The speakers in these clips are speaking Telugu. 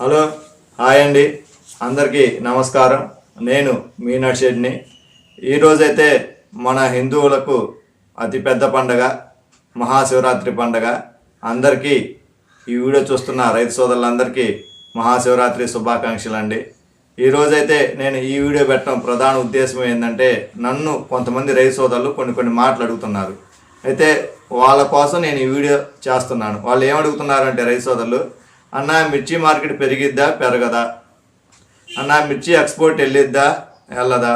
హలో హాయ్ అండి. అందరికీ నమస్కారం. నేను మీనాట్ షెడ్ని ఈరోజైతే మన హిందువులకు అతిపెద్ద పండగ మహాశివరాత్రి పండగ. అందరికీ ఈ వీడియో చూస్తున్న రైతు సోదరులందరికీ మహాశివరాత్రి శుభాకాంక్షలు అండి ఈరోజైతే నేను ఈ వీడియో పెట్టడం ప్రధాన ఉద్దేశం ఏంటంటే నన్ను కొంతమంది రైతు సోదరులు కొన్ని కొన్ని మాటలు అడుగుతున్నారు. అయితే వాళ్ళ కోసం నేను ఈ వీడియో చేస్తున్నాను. వాళ్ళు ఏమడుగుతున్నారంటే రైతు సోదరులు అన్న మిర్చి మార్కెట్ పెరిగిద్దా పెరగదా? అన్న మిర్చి ఎక్స్పోర్ట్ వెళ్ళిద్దా వెళ్ళదా?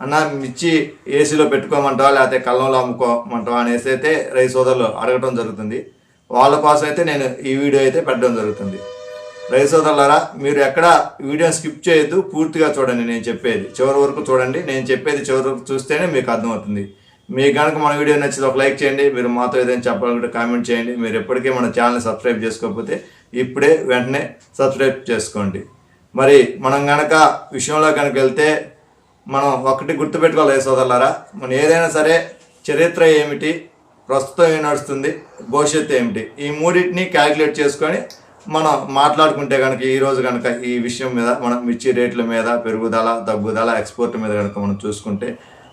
అన్న మిర్చి ఏసీలో పెట్టుకోమంటావా లేకపోతే కళ్ళంలో అమ్ముకోమంటావా అనేసి అయితే రైతు సోదరులు అడగటం జరుగుతుంది. వాళ్ళ కోసం అయితే నేను ఈ వీడియో అయితే పెట్టడం జరుగుతుంది. రైతు సోదరులారా మీరు ఎక్కడ వీడియో స్కిప్ చేయొద్దు పూర్తిగా చూడండి నేను చెప్పేది. చివరి వరకు చూడండి. నేను చెప్పేది చివరి వరకు చూస్తేనే మీకు అర్థమవుతుంది. మీకు కనుక మన వీడియో నచ్చితే ఒక లైక్ చేయండి. మీరు మాతో ఏదైనా చెప్పాలంటే కామెంట్ చేయండి. మీరు ఎప్పటికీ మన ఛానల్ సబ్స్క్రైబ్ చేసుకోకపోతే ఇప్పుడే వెంటనే సబ్స్క్రైబ్ చేసుకోండి. మరి మనం కనుక విషయంలో కనుక వెళ్తే మనం ఒకటి గుర్తుపెట్టుకోవాలి సోదరులారా మనం ఏదైనా సరే చరిత్ర ఏమిటి ప్రస్తుతం ఏం నడుస్తుంది భవిష్యత్తు ఏమిటి ఈ మూడింటిని క్యాలిక్యులేట్ చేసుకొని మనం మాట్లాడుకుంటే కనుక ఈరోజు కనుక ఈ విషయం మీద మనం మిర్చి రేట్ల మీద పెరుగుదల తగ్గుదల ఎక్స్పోర్ట్ మీద కనుక మనం చూసుకుంటే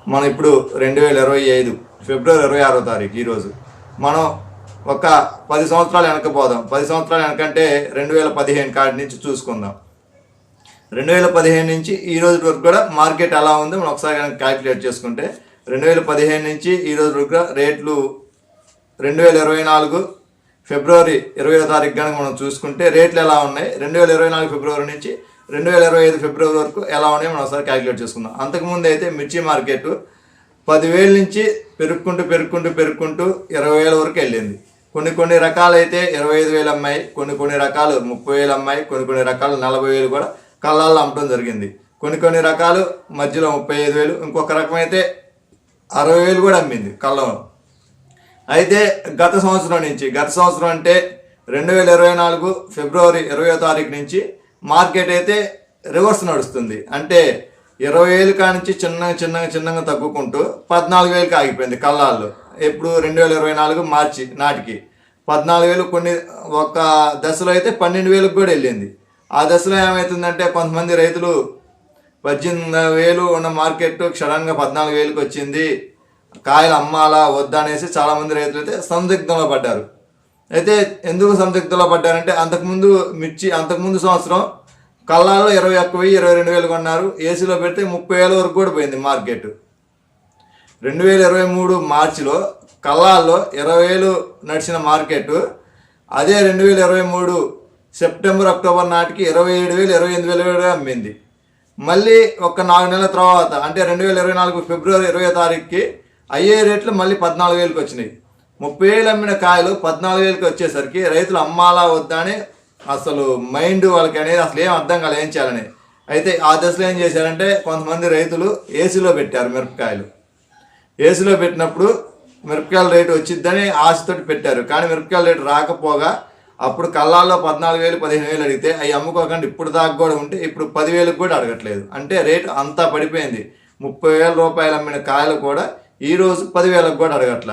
మనం ఇప్పుడు రెండు వేల ఇరవై ఐదు ఫిబ్రవరి ఇరవై ఆరో తారీఖు ఈరోజు మనం ఒక పది సంవత్సరాలు వెనకపోదాం. పది సంవత్సరాలు వెనకంటే రెండు వేల పదిహేను కాడి నుంచి చూసుకుందాం. రెండు వేల పదిహేను నుంచి ఈ రోజు వరకు కూడా మార్కెట్ ఎలా ఉంది మనం ఒకసారి కనుక క్యాలిక్యులేట్ చేసుకుంటే రెండు వేల పదిహేను నుంచి ఈ రోజు వరకు కూడా రేట్లు రెండు వేల ఇరవై నాలుగు ఫిబ్రవరి ఇరవై తారీఖు కనుక మనం చూసుకుంటే రేట్లు ఎలా ఉన్నాయి? రెండు వేల ఇరవై నాలుగు ఫిబ్రవరి నుంచి రెండు వేల ఇరవై ఐదు ఫిబ్రవరి వరకు ఎలా ఉన్నాయి మనం ఒకసారి క్యాలిక్యులేట్ చేసుకుందాం. అంతకుముందు అయితే మిర్చి మార్కెట్ పదివేల నుంచి పెరుక్కుంటూ పెరుక్కుంటూ పెరుక్కుంటూ ఇరవై వేల వరకు వెళ్ళింది. కొన్ని కొన్ని రకాలైతే ఇరవై ఐదు వేలు అమ్మాయి కొన్ని కొన్ని రకాలు ముప్పై వేలు అమ్మాయి కొన్ని కొన్ని రకాలు నలభై వేలు కూడా కళ్ళాల్లో అమ్మటం జరిగింది. కొన్ని కొన్ని రకాలు మధ్యలో ముప్పై ఐదు వేలు ఇంకొక రకం అయితే అరవై వేలు కూడా అమ్మింది కళ్ళంలో. అయితే గత సంవత్సరం నుంచి గత సంవత్సరం అంటే రెండు వేల ఇరవై నాలుగు ఫిబ్రవరి ఇరవై తారీఖు నుంచి మార్కెట్ అయితే రివర్స్ నడుస్తుంది. అంటే ఇరవై వేలు కానించి చిన్నగా చిన్నగా చిన్నగా తగ్గుకుంటూ పద్నాలుగు వేలకి ఆగిపోయింది కళ్ళాల్లో. ఎప్పుడు రెండు వేల ఇరవై నాలుగు మార్చి నాటికి. పద్నాలుగు వేలు కొన్ని ఒక దశలో అయితే పన్నెండు వేలకు కూడా వెళ్ళింది. ఆ దశలో ఏమవుతుందంటే కొంతమంది రైతులు పద్దెనిమిది వేలు ఉన్న మార్కెట్ క్షణంగా పద్నాలుగు వేలకు వచ్చింది. కాయలు అమ్మాలా వద్దా అనేసి చాలామంది రైతులు అయితే సందిగ్ధంలో పడ్డారు. అయితే ఎందుకు సందిగ్ధంలో పడ్డారంటే అంతకుముందు మిర్చి అంతకుముందు సంవత్సరం కళ్ళాల్లో ఇరవై ఒక్క వెయ్యి ఇరవై రెండు వేలు కొన్నారు. ఏసీలో పెడితే ముప్పై వేల వరకు కూడా పోయింది మార్కెట్ రెండు వేల ఇరవై మూడు మార్చిలో కల్లాల్లో ఇరవై వేలు నడిచిన మార్కెట్ అదే రెండు వేల ఇరవై మూడు సెప్టెంబర్ అక్టోబర్ నాటికి ఇరవై ఏడు వేలు ఇరవై ఎనిమిది వేలు అమ్మింది. మళ్ళీ ఒక నాలుగు నెలల తర్వాత అంటే రెండు వేల ఇరవై నాలుగు ఫిబ్రవరి ఇరవై తారీఖుకి అయ్యే రేట్లు మళ్ళీ పద్నాలుగు వేలకు వచ్చినాయి. ముప్పై వేలు అమ్మిన కాయలు పద్నాలుగు వేలకి వచ్చేసరికి రైతులు అమ్మాలా వద్దా అని అసలు మైండ్ వాళ్ళకి అనేది అసలు ఏం అర్థం కాలే ఏం చేయాలని. అయితే ఆ దశలో ఏం చేశారంటే కొంతమంది రైతులు ఏసీలో పెట్టారు మిరపకాయలు. ఏసీలో పెట్టినప్పుడు మిరపకాయల రేటు వచ్చిద్దని ఆశతోటి పెట్టారు. కానీ మిరపకాయల రేటు రాకపోగా అప్పుడు కళ్ళాల్లో పద్నాలుగు వేలు పదిహేను వేలు అడిగితే అవి అమ్ముకోకుండా ఇప్పుడు దాకా కూడా ఉంటే ఇప్పుడు పదివేలకు కూడా అడగట్లేదు. అంటే రేటు అంతా పడిపోయింది. ముప్పై వేల రూపాయలు అమ్మిన కాయలు కూడా ఈ రోజు పదివేలకు కూడా అడగట్ల.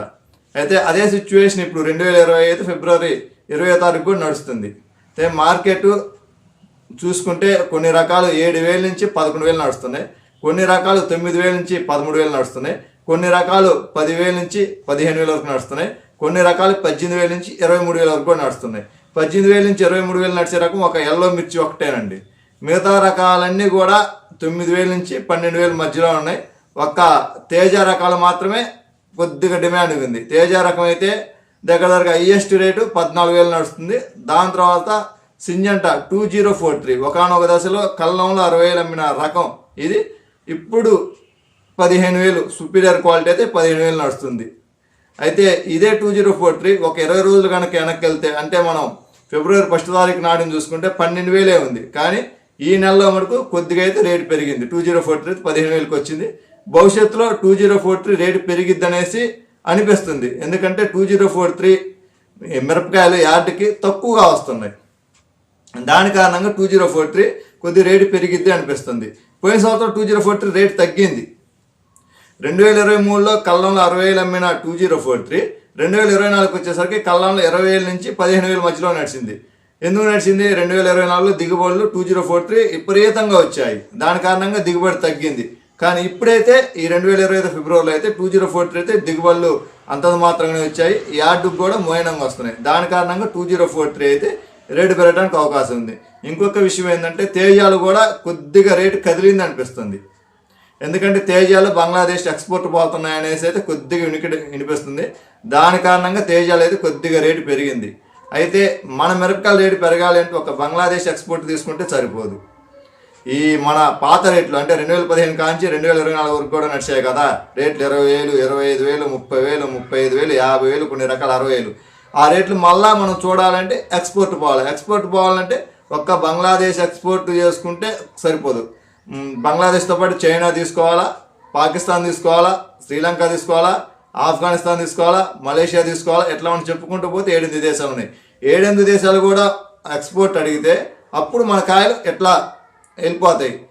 అయితే అదే సిచ్యువేషన్ ఇప్పుడు రెండు వేల ఇరవై ఐదు ఫిబ్రవరి ఇరవై తారీఖు కూడా నడుస్తుంది. అయితే మార్కెట్ చూసుకుంటే కొన్ని రకాలు ఏడు వేల నుంచి పదకొండు వేలు నడుస్తున్నాయి. కొన్ని రకాలు తొమ్మిది వేల నుంచి పదమూడు వేలు నడుస్తున్నాయి. కొన్ని రకాలు పదివేల నుంచి పదిహేను వేల వరకు నడుస్తున్నాయి. కొన్ని రకాలు పద్దెనిమిది వేల నుంచి ఇరవై మూడు వేల వరకు నడుస్తున్నాయి. పద్దెనిమిది వేల నుంచి ఇరవై మూడు వేలు నడిచే రకం ఒక ఎల్లో మిర్చి ఒకటేనండి. మిగతా రకాలన్నీ కూడా తొమ్మిది వేల నుంచి పన్నెండు వేల మధ్యలో ఉన్నాయి. ఒక్క తేజ రకాలు మాత్రమే కొద్దిగా డిమాండ్ ఉంది. తేజ రకం అయితే దగ్గర దగ్గర హైయెస్ట్ రేటు పద్నాలుగు వేలు నడుస్తుంది. దాని తర్వాత Syngenta two zero four three. ఒకనొక దశలో కల్లంలో అరవై వేలు అమ్మిన రకం ఇది. ఇప్పుడు పదిహేను వేలు సుపీరియర్ క్వాలిటీ అయితే పదిహేను వేలు నడుస్తుంది. అయితే ఇదే టూ జీరో ఫోర్ త్రీ ఒక ఇరవై రోజులు కనుక వెనక్కి వెళ్తే అంటే మనం ఫిబ్రవరి ఫస్ట్ తారీఖు నాటిని చూసుకుంటే పన్నెండు వేలే ఉంది. కానీ ఈ నెలలో మనకు కొద్దిగా అయితే రేటు పెరిగింది. టూ జీరో ఫోర్ త్రీ పదిహేను వేలకు వచ్చింది. భవిష్యత్తులో two zero four three rate పెరిగిద్ది అనేసి అనిపిస్తుంది. ఎందుకంటే టూ జీరో ఫోర్ త్రీ మిరపకాయలు యార్డ్కి తక్కువగా వస్తున్నాయి. దాని కారణంగా టూ జీరో ఫోర్ త్రీ కొద్ది రేటు పెరిగిద్ది అనిపిస్తుంది. పోయిన సంవత్సరం two zero four three rate తగ్గింది. రెండు వేల ఇరవై మూడులో కళ్ళంలో అరవై వేలు అమ్మిన టూ జీరో ఫోర్ త్రీ రెండు వేల ఇరవై నాలుగు వచ్చేసరికి కళ్ళంలో ఇరవై వేల నుంచి పదిహేను వేల మధ్యలో నడిచింది. ఎందుకు నడిచింది? రెండు వేల ఇరవై నాలుగులో దిగుబడులు టూ జీరో ఫోర్ త్రీ విపరీతంగా వచ్చాయి. దాని కారణంగా దిగుబడి తగ్గింది. కానీ ఇప్పుడైతే ఈ రెండు వేల ఇరవై ఐదు ఫిబ్రవరిలో అయితే టూ జీరో ఫోర్ త్రీ అయితే దిగుబడులు అంతంత మాత్రంగానే వచ్చాయి. యార్డుకు కూడా మోయనంగా వస్తున్నాయి. దాని కారణంగా టూ జీరో ఫోర్ త్రీ అయితే రేటు పెరగడానికి అవకాశం ఉంది. ఇంకొక విషయం ఏంటంటే తేజాలు కూడా కొద్దిగా రేటు కదిలింది అనిపిస్తుంది. ఎందుకంటే తేజాలు బంగ్లాదేశ్ ఎక్స్పోర్ట్ పోతున్నాయి అనేసి అయితే కొద్దిగా వినికిడి వినిపిస్తుంది. దాని కారణంగా తేజాలు అయితే కొద్దిగా రేటు పెరిగింది. అయితే మన మిరపకాయల రేటు పెరగాలి అంటే ఒక బంగ్లాదేశ్ ఎక్స్పోర్ట్ తీసుకుంటే సరిపోదు. ఈ మన పాత రేట్లు అంటే రెండు వేల పదిహేను కాంచి రెండు వేల ఇరవై నాలుగు వరకు కూడా నడిచాయి కదా. రేట్లు ఇరవై వేలు ఇరవై ఐదు వేలు ముప్పై వేలు ముప్పై ఐదు వేలు యాభై వేలు కొన్ని రకాల అరవై వేలు. ఆ రేట్లు మళ్ళా మనం చూడాలంటే ఎక్స్పోర్ట్ పోవాలి. ఎక్స్పోర్ట్ పోవాలంటే ఒక్క బంగ్లాదేశ్ ఎక్స్పోర్ట్ చేసుకుంటే సరిపోదు. బంగ్లాదేశ్తో పాటు చైనా తీసుకోవాలా? పాకిస్తాన్ తీసుకోవాలా? శ్రీలంక తీసుకోవాలా? ఆఫ్ఘనిస్తాన్ తీసుకోవాలా? మలేషియా తీసుకోవాలా? ఎట్లా అని చెప్పుకుంటూ పోతే ఏడెనిమిది దేశాలు ఉన్నాయి. ఏడెనిమిది దేశాలు కూడా ఎక్స్పోర్ట్ అడిగితే అప్పుడు మన కాయలు ఎట్లా వెళ్ళిపోతాయి?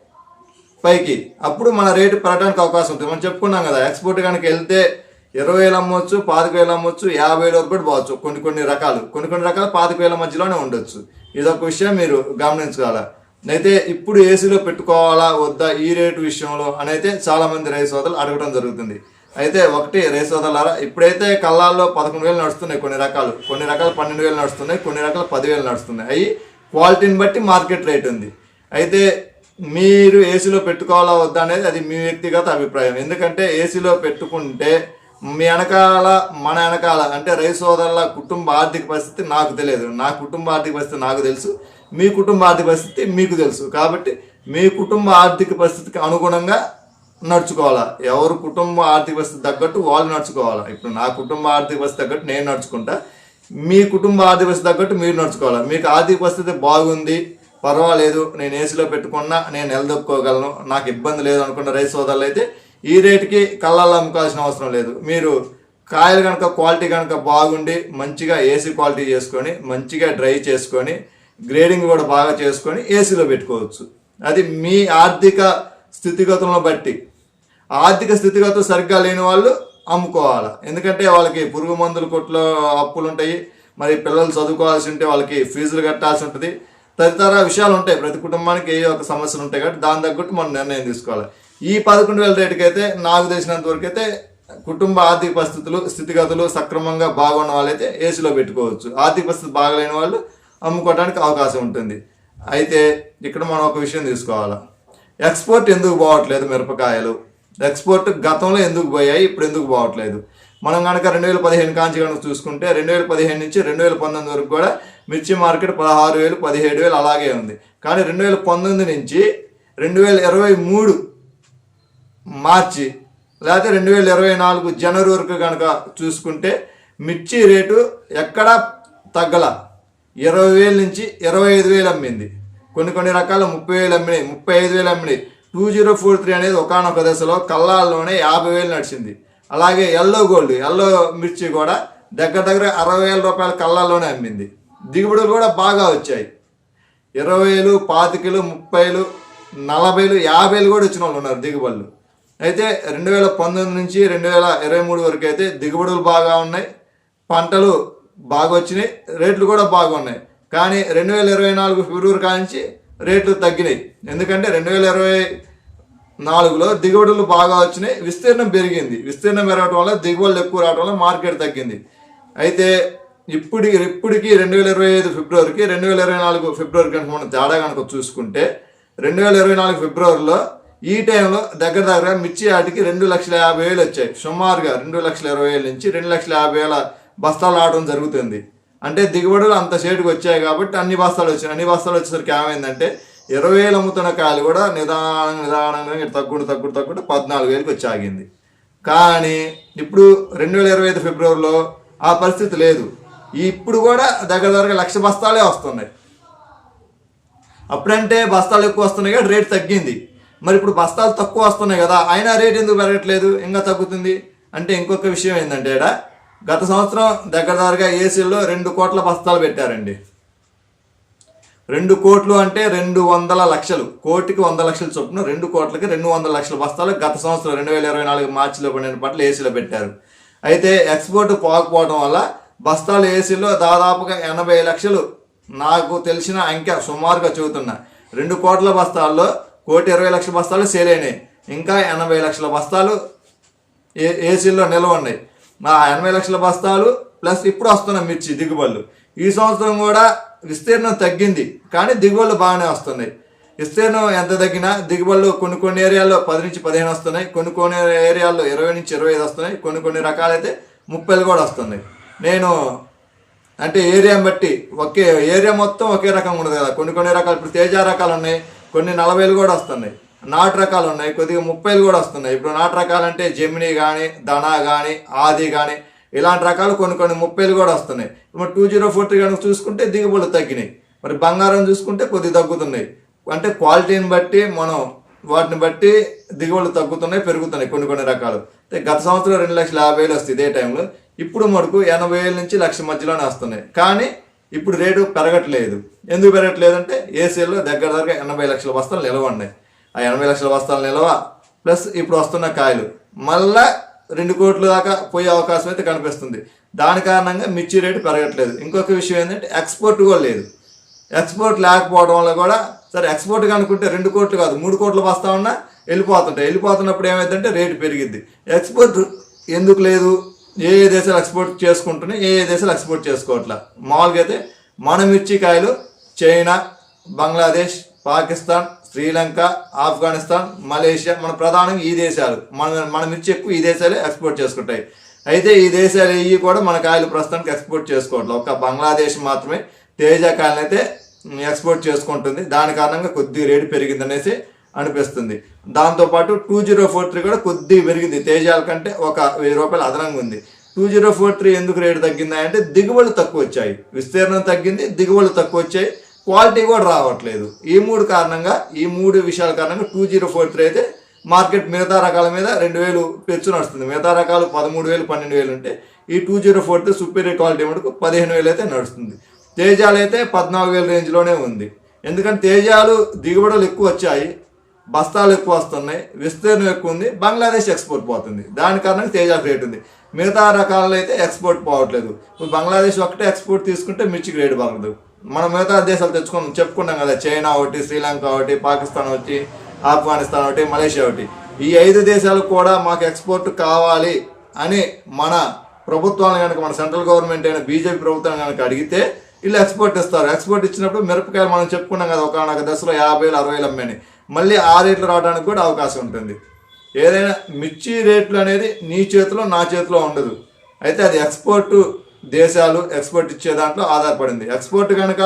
పైకి. అప్పుడు మన రేటు పెరగడానికి అవకాశం ఉంటుంది. మనం చెప్పుకున్నాం కదా ఎక్స్పోర్ట్ కనుక వెళ్తే ఇరవై వేలు అమ్మవచ్చు పాతిక వేలు అమ్మవచ్చు యాభై వేల వరకు కూడా పోవచ్చు. కొన్ని కొన్ని రకాలు. కొన్ని కొన్ని రకాలు పాతిక వేల మధ్యలోనే ఉండొచ్చు. ఇదొక విషయం మీరు గమనించుకోవాలి? అయితే ఇప్పుడు ఏసీలో పెట్టుకోవాలా వద్దా ఈ రేటు విషయంలో అని అయితే చాలామంది రైస్ రైతు సోదరులు అడగడం జరుగుతుంది. అయితే ఒకటి రైతు సోదరులారా ఇప్పుడైతే కళ్ళాల్లో పదకొండు వేలు నడుస్తున్నాయి కొన్ని రకాలు. కొన్ని రకాలు పన్నెండు వేలు నడుస్తున్నాయి కొన్ని రకాలు పదివేలు నడుస్తున్నాయి. అవి క్వాలిటీని బట్టి మార్కెట్ రేట్ ఉంది. అయితే మీరు ఏసీలో పెట్టుకోవాలా వద్దా అనేది అది మీ వ్యక్తిగత అభిప్రాయం. ఎందుకంటే ఏసీలో పెట్టుకుంటే మీ వెనకాల మన వెనకాల అంటే రైతు సోదరుల కుటుంబ ఆర్థిక పరిస్థితి నాకు తెలియదు. నా కుటుంబ ఆర్థిక పరిస్థితి నాకు తెలుసు. మీ కుటుంబ ఆర్థిక పరిస్థితి మీకు తెలుసు. కాబట్టి మీ కుటుంబ ఆర్థిక పరిస్థితికి అనుగుణంగా నడుచుకోవాలా? ఎవరు కుటుంబ ఆర్థిక పరిస్థితి తగ్గట్టు వాళ్ళు నడుచుకోవాలా? ఇప్పుడు నా కుటుంబ ఆర్థిక పరిస్థితి తగ్గట్టు నేను నడుచుకుంటా. మీ కుటుంబ ఆర్థిక పరిస్థితి తగ్గట్టు మీరు నడుచుకోవాలా? మీకు ఆర్థిక పరిస్థితి బాగుంది పర్వాలేదు నేను ఏసీలో పెట్టుకున్నా నేను నిలదొక్కోగలను నాకు ఇబ్బంది లేదు అనుకున్న రైస్ సోదరులు అయితే ఈ రేటుకి కళ్ళల్లో అమ్ముకోవాల్సిన అవసరం లేదు. మీరు కాయలు కనుక క్వాలిటీ కనుక బాగుండి మంచిగా ఏసీ క్వాలిటీ చేసుకొని మంచిగా డ్రై చేసుకొని గ్రేడింగ్ కూడా బాగా చేసుకొని ఏసీలో పెట్టుకోవచ్చు. అది మీ ఆర్థిక స్థితిగతులను బట్టి. ఆర్థిక స్థితిగతులు సరిగ్గా లేని వాళ్ళు అమ్ముకోవాలి. ఎందుకంటే వాళ్ళకి పురుగు మందుల కొట్లో అప్పులు ఉంటాయి మరి పిల్లలు చదువుకోవాల్సి ఉంటే వాళ్ళకి ఫీజులు కట్టాల్సి ఉంటుంది. తదితర విషయాలు ఉంటాయి. ప్రతి కుటుంబానికి ఏ ఒక సమస్యలు ఉంటాయి కాబట్టి దాని తగ్గట్టు మనం నిర్ణయం తీసుకోవాలి. ఈ పదకొండు వేల రేటుకి అయితే నాకు తెలిసినంత వరకు అయితే కుటుంబ ఆర్థిక పరిస్థితులు స్థితిగతులు సక్రమంగా బాగున్న వాళ్ళైతే ఏసీలో పెట్టుకోవచ్చు. ఆర్థిక పరిస్థితి బాగలేని వాళ్ళు అమ్ముకోవడానికి అవకాశం ఉంటుంది. అయితే ఇక్కడ మనం ఒక విషయం తీసుకోవాలి. ఎక్స్పోర్ట్ ఎందుకు పోవట్లేదు మిరపకాయలు? ఎక్స్పోర్ట్ గతంలో ఎందుకు పోయాయి? ఇప్పుడు ఎందుకు పోవట్లేదు? మనం కనుక రెండు వేల పదిహేను కాంచి కనుక చూసుకుంటే రెండు వేల పదిహేను నుంచి రెండు వేల పంతొమ్మిది వరకు కూడా మిర్చి మార్కెట్ పదహారు వేలు పదిహేడు వేలు అలాగే ఉంది. కానీ రెండు వేల పంతొమ్మిది నుంచి రెండు వేల ఇరవై మూడు మార్చి లేకపోతే రెండు వేల ఇరవై నాలుగు జనవరి వరకు కనుక చూసుకుంటే మిర్చి రేటు ఎక్కడా తగ్గల. ఇరవై వేల నుంచి ఇరవై ఐదు వేలు అమ్మింది. కొన్ని కొన్ని రకాల ముప్పై వేలు అమ్మినాయి. ముప్పై ఐదు వేలు అమ్మినాయి. టూ జీరో ఫోర్ త్రీ అనేది ఒకనొక దశలో కల్లాల్లోనే యాభై వేలు నడిచింది. అలాగే ఎల్లో గోల్డ్ ఎల్లో మిర్చి కూడా దగ్గర దగ్గర అరవై వేల రూపాయల కల్లాల్లోనే అమ్మింది. దిగుబడులు కూడా బాగా వచ్చాయి. ఇరవై వేలు పాతికలు ముప్పైలు నలభైలు యాభైలు కూడా వచ్చిన వాళ్ళు ఉన్నారు దిగుబడులు. అయితే రెండు వేల పంతొమ్మిది నుంచి రెండు వేల ఇరవై మూడు వరకు అయితే దిగుబడులు బాగా ఉన్నాయి. పంటలు బాగా వచ్చినాయి రేట్లు కూడా బాగున్నాయి. కానీ రెండు వేల ఇరవై నాలుగు ఫిబ్రవరి కానించి రేట్లు తగ్గినాయి. ఎందుకంటే రెండు వేల ఇరవై నాలుగులో దిగుబడులు బాగా వచ్చినాయి విస్తీర్ణం పెరిగింది. విస్తీర్ణం పెరగడం వల్ల దిగుబడులు ఎక్కువ రావడం వల్ల మార్కెట్ తగ్గింది. అయితే ఇప్పుడు ఇప్పటికి రెండు వేల ఇరవై ఐదు ఫిబ్రవరికి రెండు వేల ఇరవై నాలుగు ఫిబ్రవరి కనుక మనం తేడా కనుక చూసుకుంటే రెండు వేల ఇరవై నాలుగు ఫిబ్రవరిలో ఈ టైంలో దగ్గర దగ్గర మిర్చి ఆటికి రెండు లక్షల యాభై వేలు వచ్చాయి. సుమారుగా రెండు లక్షల ఇరవై వేల నుంచి రెండు లక్షల యాభై వేల బస్తాలు రావడం జరుగుతుంది. అంటే దిగుబడులు అంత షేడ్కి వచ్చాయి కాబట్టి అన్ని బస్తాలు వచ్చాయి. అన్ని బస్తాలు వచ్చేసరికి ఏమైందంటే ఇరవై వేలు అమ్ముతున్న కాయలు కూడా నిదానంగా నిదానంగా తగ్గుడు తగ్గుడు తగ్గుడు పద్నాలుగు వేలకు వచ్చి ఆగింది కానీ ఇప్పుడు రెండు వేల ఇరవై ఐదు ఫిబ్రవరిలో ఆ పరిస్థితి లేదు. ఇప్పుడు కూడా దగ్గర దగ్గర లక్ష బస్తాలే వస్తున్నాయి. అప్పుడంటే బస్తాలు ఎక్కువ వస్తున్నాయి కదా రేట్ తగ్గింది. మరి ఇప్పుడు బస్తాలు తక్కువ వస్తున్నాయి కదా అయినా రేట్ ఎందుకు పెరగట్లేదు? ఇంకా తగ్గుతుంది. అంటే ఇంకొక విషయం ఏంటంటే ఈడ గత సంవత్సరం దగ్గర దగ్గరగా ఏసీల్లో రెండు కోట్ల బస్తాలు పెట్టారండి. రెండు కోట్లు అంటే రెండు వందల లక్షలు. కోటికి వంద లక్షల చొప్పున రెండు కోట్లకి రెండు వందల లక్షల బస్తాలు గత సంవత్సరం రెండు వేల ఇరవై నాలుగు మార్చిలో పడిన పట్ల ఏసీలో పెట్టారు. అయితే ఎక్స్పోర్ట్ పోకపోవడం వల్ల బస్తాలు ఏసీలో దాదాపుగా ఎనభై లక్షలు నాకు తెలిసిన అంకె సుమారుగా చెబుతున్నా. రెండు కోట్ల బస్తాల్లో కోటి ఇరవై లక్షల బస్తాలు సేల్ అయినాయి. ఇంకా ఎనభై లక్షల బస్తాలు ఏ ఏసీల్లో నిల్వ ఉన్నాయి. మా ఎనభై లక్షల బస్తాలు ప్లస్ ఇప్పుడు వస్తున్న మిర్చి దిగుబడులు. ఈ సంవత్సరం కూడా విస్తీర్ణం తగ్గింది కానీ దిగుబడులు బాగానే వస్తున్నాయి. విస్తీర్ణం ఎంత తగ్గినా దిగుబడులు కొన్ని కొన్ని ఏరియాల్లో పది నుంచి పదిహేను వస్తున్నాయి కొన్ని కొన్ని ఏరియాల్లో ఇరవై నుంచి ఇరవై ఐదు వస్తున్నాయి కొన్ని కొన్ని రకాలైతే ముప్పైలు కూడా వస్తున్నాయి. నేను అంటే ఏరియాని బట్టి ఒకే ఏరియా మొత్తం ఒకే రకం ఉండదు కదా. కొన్ని కొన్ని రకాలు ఇప్పుడు తేజ రకాలు ఉన్నాయి కొన్ని నలభైలు కూడా వస్తున్నాయి. నాటు రకాలు ఉన్నాయి. కొద్దిగా ముప్పైలు కూడా వస్తున్నాయి. ఇప్పుడు నాటు రకాలు అంటే జెమిని కానీ దనా కానీ ఆది కానీ ఇలాంటి రకాలు కొన్ని కొన్ని ముప్పైలు కూడా వస్తున్నాయి. ఇప్పుడు టూ జీరో ఫోర్ త్రీ కనుక చూసుకుంటే దిగుబడులు తగ్గినాయి. మరి బంగారం చూసుకుంటే కొద్దిగా తగ్గుతున్నాయి. అంటే క్వాలిటీని బట్టి మనం వాటిని బట్టి దిగుబడులు తగ్గుతున్నాయి పెరుగుతున్నాయి కొన్ని కొన్ని రకాలు. అయితే గత సంవత్సరం రెండు లక్షల యాభై వేలు వస్తుంది ఇదే టైంలో ఇప్పుడు మనకు ఎనభై వేల నుంచి లక్ష మధ్యలోనే వస్తున్నాయి. కానీ ఇప్పుడు రేటు పెరగట్లేదు. ఎందుకు పెరగట్లేదు అంటే ఏసీలో దగ్గర దగ్గర ఎనభై లక్షల బస్తాలు నిల్వ ఉన్నాయి ఆ ఎనభై లక్షల బస్తాల నిల్వ ప్లస్ ఇప్పుడు వస్తున్న కాయలు. మళ్ళా రెండు కోట్ల దాకా పోయే అవకాశం అయితే కనిపిస్తుంది. దాని కారణంగా మిర్చి రేటు పెరగట్లేదు. ఇంకొక విషయం ఏంటంటే ఎక్స్పోర్ట్ కూడా లేదు. ఎక్స్పోర్ట్ లేకపోవడం వల్ల కూడా సరే ఎక్స్పోర్ట్ కనుక్కుంటే రెండు కోట్లు కాదు మూడు కోట్లు వస్తా ఉన్నా వెళ్ళిపోతుంటాయి. వెళ్ళిపోతున్నప్పుడు ఏమైందంటే రేటు పెరిగిద్ది. ఎక్స్పోర్ట్ ఎందుకు లేదు? ఏ ఏ దేశాలు ఎక్స్పోర్ట్ చేసుకుంటున్నాయి? ఏ ఏ దేశాలు ఎక్స్పోర్ట్ చేసుకోవట్లా? మామూలుగా అయితే మన మిర్చి కాయలు చైనా బంగ్లాదేశ్ పాకిస్తాన్ శ్రీలంక ఆఫ్ఘనిస్తాన్ మలేషియా మన ప్రధానంగా ఈ దేశాలు. మన మన మిర్చి ఎక్కువ ఈ దేశాలే ఎక్స్పోర్ట్ చేసుకుంటాయి. అయితే ఈ దేశాలు ఇవి కూడా మన కాయలు ప్రస్తుతానికి ఎక్స్పోర్ట్ చేసుకోవట్లేదు ఒక బంగ్లాదేశ్ మాత్రమే తేజ కాయలను అయితే ఎక్స్పోర్ట్ చేసుకుంటుంది. దాని కారణంగా కొద్ది రేటు పెరిగిందనేసి అనిపిస్తుంది. దాంతోపాటు టూ జీరో ఫోర్ త్రీ కూడా కొద్దిగా పెరిగింది. తేజాల కంటే ఒక వెయ్యి రూపాయలు అదనంగా ఉంది. టూ జీరో ఫోర్ త్రీ ఎందుకు రేటు తగ్గిందా అంటే దిగుబడులు తక్కువ వచ్చాయి. విస్తీర్ణం తగ్గింది దిగుబడులు తక్కువ వచ్చాయి. క్వాలిటీ కూడా రావట్లేదు. ఈ మూడు కారణంగా ఈ మూడు విషయాల కారణంగా టూ జీరో ఫోర్ త్రీ అయితే మార్కెట్ మిగతా రకాల మీద రెండు వేలు పెచ్చు నడుస్తుంది. మిగతా రకాలు పదమూడు వేలు పన్నెండు వేలు ఉంటే ఈ two zero four three superior quality మటుకు పదిహేను వేలు అయితే నడుస్తుంది. తేజాలు అయితే పద్నాలుగు వేల రేంజ్లోనే ఉంది. ఎందుకంటే తేజాలు దిగుబడులు ఎక్కువ వచ్చాయి బస్తాలు ఎక్కువ వస్తున్నాయి విస్తీర్ణం ఎక్కువ ఉంది బంగ్లాదేశ్ ఎక్స్పోర్ట్ పోతుంది. దాని కారణంగా తేజాకు రేట్ ఉంది. మిగతా రకాలలో అయితే ఎక్స్పోర్ట్ పోవట్లేదు. ఇప్పుడు బంగ్లాదేశ్ ఒకటే ఎక్స్పోర్ట్ తీసుకుంటే మిర్చికి రేటు బాగదు. మనం మిగతా దేశాలు తెచ్చుకుని చెప్పుకున్నాం కదా చైనా ఒకటి శ్రీలంక ఒకటి పాకిస్తాన్ ఒకటి ఆఫ్ఘనిస్తాన్ ఒకటి మలేషియా ఒకటి. ఈ ఐదు దేశాలు కూడా మాకు ఎక్స్పోర్ట్ కావాలి అని మన ప్రభుత్వాన్ని కనుక మన సెంట్రల్ గవర్నమెంట్ అయిన బీజేపీ ప్రభుత్వం కనుక అడిగితే వీళ్ళు ఎక్స్పోర్ట్ ఇస్తారు. ఎక్స్పోర్ట్ ఇచ్చినప్పుడు మిరపకాయలు మనం చెప్పుకున్నాం కదా ఒక దశలో యాభై వేలు అరవై వేలు అమ్మని మళ్ళీ ఆ రేట్లు రావడానికి కూడా అవకాశం ఉంటుంది. ఏదైనా మిర్చి రేట్లు అనేది నీ చేతిలో నా చేతిలో ఉండదు. అయితే అది ఎక్స్పోర్ట్ దేశాలు ఎక్స్పోర్ట్ ఇచ్చే దాంట్లో ఆధారపడింది. ఎక్స్పోర్ట్ కనుక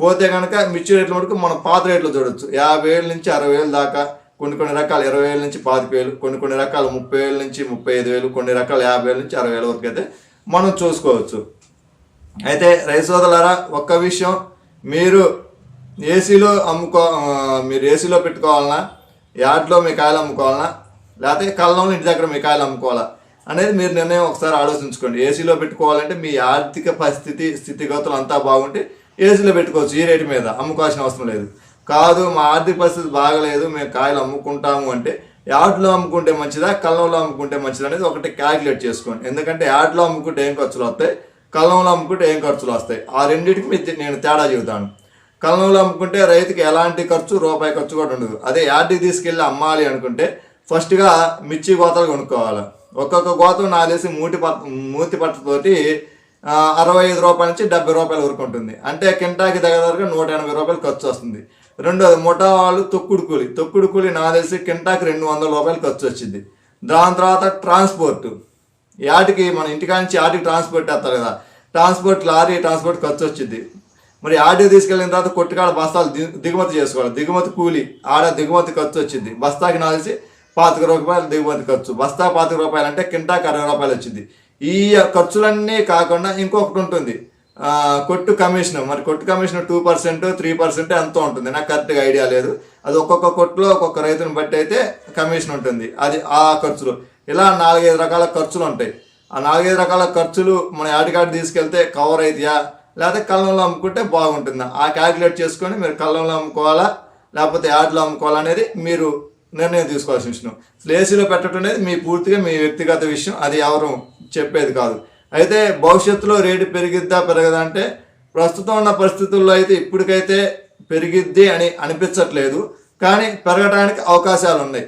పోతే కనుక మిర్చి రేట్లు వరకు మనం పాత రేట్లు చూడొచ్చు. యాభై వేల నుంచి అరవై వేలు దాకా కొన్ని కొన్ని రకాలు ఇరవై వేల నుంచి పాతిక వేలు కొన్ని కొన్ని రకాలు ముప్పై వేల నుంచి ముప్పై ఐదు వేలు కొన్ని రకాలు యాభై వేల నుంచి అరవై వేల వరకు అయితే మనం చూసుకోవచ్చు. అయితే రైసోదలరా ఒక్క విషయం. మీరు ఏసీలో అమ్ముకో మీరు ఏసీలో పెట్టుకోవాలన్నా యార్డ్లో మీ కాయలు అమ్ముకోవాలన్నా లేకపోతే కళ్ళంలో ఇంటి దగ్గర మీ కాయలు అమ్ముకోవాలా? అనేది మీరు నిర్ణయం ఒకసారి ఆలోచించుకోండి. ఏసీలో పెట్టుకోవాలంటే మీ ఆర్థిక పరిస్థితి స్థితిగతులు అంతా బాగుంటే ఏసీలో పెట్టుకోవచ్చు ఈ రేటు మీద. అమ్ముకోవాల్సిన అవసరం లేదు. కాదు మా ఆర్థిక పరిస్థితి బాగలేదు మేము కాయలు అమ్ముకుంటాము అంటే యార్డ్లో అమ్ముకుంటే మంచిదా కళ్ళంలో అమ్ముకుంటే మంచిదా అనేది ఒకటి క్యాలిక్యులేట్ చేసుకోండి. ఎందుకంటే యార్డ్లో అమ్ముకుంటే ఏం ఖర్చులు వస్తాయి కళ్ళంలో అమ్ముకుంటే ఏం ఖర్చులు వస్తాయి? ఆ రెండింటికి మీ- నేను తేడా చెబుతాను. కళ్ళంలో అమ్ముకుంటే రైతుకి ఎలాంటి ఖర్చు రూపాయి ఖర్చు కూడా ఉండదు. అదే యార్డ్కి తీసుకెళ్ళి అమ్మాలి అనుకుంటే ఫస్ట్గా మిర్చి కోతలు కొనుక్కోవాలి. ఒక్కొక్క గోతం నాలేసి మూటి పట్ మూతి పట్టతోటి అరవై ఐదు రూపాయల నుంచి డెబ్బై రూపాయల వరకు ఉంటుంది. అంటే కింటాకి దగ్గర నూట ఎనభై రూపాయలు ఖర్చు వస్తుంది. రెండోది ముఠా వాళ్ళు తొక్కుడు కూలి. తొక్కుడు కూలి నాలేసి కింటాకి రెండు వందల రూపాయలు ఖర్చు వచ్చింది. దాని తర్వాత ట్రాన్స్పోర్ట్. యాటికి మన ఇంటికా నుంచి యాటికి ట్రాన్స్పోర్ట్ వేస్తారు కదా. ట్రాన్స్పోర్ట్ లారీ ట్రాన్స్పోర్ట్ ఖర్చు వచ్చింది. మరి ఆడికి తీసుకెళ్ళిన తర్వాత కొట్టుకాడ బస్తాలు దిగుమతి చేసుకోవాలి. దిగుమతి కూలి. ఆడ దిగుమతి ఖర్చు వచ్చింది. బస్తాకి నాలేసి పాతిక రూపాయలు దిగుమతి ఖర్చు. బస్తా పాతిక రూపాయలు అంటే కింటాకి అరవై రూపాయలు వచ్చింది. ఈ ఖర్చులన్నీ కాకుండా ఇంకొకటి ఉంటుంది. కొట్టు కమిషన్. మరి కొట్టు commission two percent three percent ఎంతో ఉంటుంది. నాకు కరెక్ట్గా ఐడియా లేదు. అది ఒక్కొక్క కొట్టులో ఒక్కొక్క రైతుని బట్టి అయితే కమిషన్ ఉంటుంది. అది ఆ ఖర్చులు. ఇలా నాలుగైదు రకాల ఖర్చులు ఉంటాయి. ఆ నాలుగైదు రకాల ఖర్చులు మన యాడికాడి తీసుకెళ్తే కవర్ అవుతాయా లేకపోతే కళ్ళంలో అమ్ముకుంటే బాగుంటుందా? ఆ క్యాలిక్యులేట్ చేసుకొని మీరు కళ్ళంలో అమ్ముకోవాలా? లేకపోతే యాడ్లో అమ్ముకోవాలా అనేది మీరు నిర్ణయం తీసుకోవాల్సిన విషయం. స్లేసీలో పెట్టడం అనేది మీ పూర్తిగా మీ వ్యక్తిగత విషయం అది ఎవరు చెప్పేది కాదు. అయితే భవిష్యత్తులో రేటు పెరిగిద్దా పెరగదా అంటే ప్రస్తుతం ఉన్న పరిస్థితుల్లో అయితే ఇప్పటికైతే పెరిగిద్ది అని అనిపించట్లేదు. కానీ పెరగడానికి అవకాశాలు ఉన్నాయి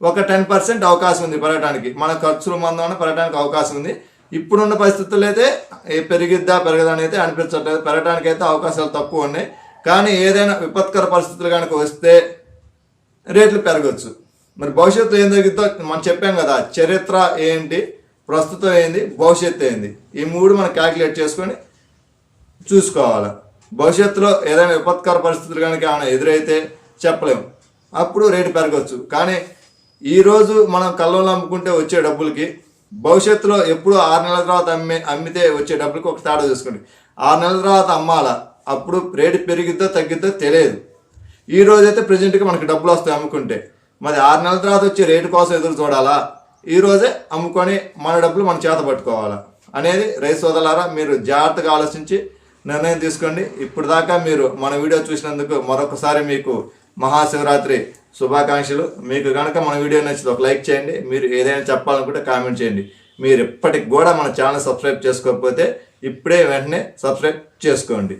ఒక టెన్ పర్సెంట్ అవకాశం ఉంది పెరగడానికి మన ఖర్చులు మందం పెరగడానికి అవకాశం ఉంది. ఇప్పుడున్న పరిస్థితుల్లో అయితే పెరిగిద్దా పెరగదా అయితే అనిపించట్లేదు. పెరగడానికి అయితే అవకాశాలు తక్కువ ఉన్నాయి. కానీ ఏదైనా విపత్కర పరిస్థితులు కనుక వస్తే రేట్లు పెరగచ్చు. మరి భవిష్యత్తు ఏం జరుగుతుందో మనం చెప్పాం కదా చరిత్ర ఏంటి ప్రస్తుతం ఏంది భవిష్యత్తు ఏంది. ఈ మూడు మనం క్యాలిక్యులేట్ చేసుకొని చూసుకోవాలి. భవిష్యత్తులో ఏదైనా విపత్కర పరిస్థితులు కనుక ఏమైనా ఎదురైతే చెప్పలేము అప్పుడు రేటు పెరగచ్చు. కానీ ఈరోజు మనం కళ్ళలో అమ్ముకుంటే వచ్చే డబ్బులకి భవిష్యత్తులో ఎప్పుడు ఆరు నెలల తర్వాత అమ్మే అమ్మితే వచ్చే డబ్బులకి ఒక తేడా చూసుకోండి. ఆరు నెలల తర్వాత అమ్మాలా? అప్పుడు రేటు పెరిగిద్దో తగ్గిద్దో తెలియదు. ఈ రోజైతే ప్రజెంట్గా మనకి డబ్బులు వస్తాయి అమ్ముకుంటే. మరి ఆరు నెలల తర్వాత వచ్చే రేటు కోసం ఎదురు చూడాలా? ఈ రోజే అమ్ముకొని మన డబ్బులు మన చేత పట్టుకోవాలా? అనేది రైతు సోదరులారా మీరు జాగ్రత్తగా ఆలోచించి నిర్ణయం తీసుకోండి. ఇప్పుడు దాకా మీరు మన వీడియో చూసినందుకు మరొకసారి మీకు మహాశివరాత్రి శుభాకాంక్షలు. మీకు కనుక మన వీడియో నచ్చితే ఒక లైక్ చేయండి. మీరు ఏదైనా చెప్పాలనుకుంటే కామెంట్ చేయండి. మీరు ఇప్పటికి కూడా మన ఛానల్ సబ్స్క్రైబ్ చేసుకోకపోతే ఇప్పుడే వెంటనే సబ్స్క్రైబ్ చేసుకోండి.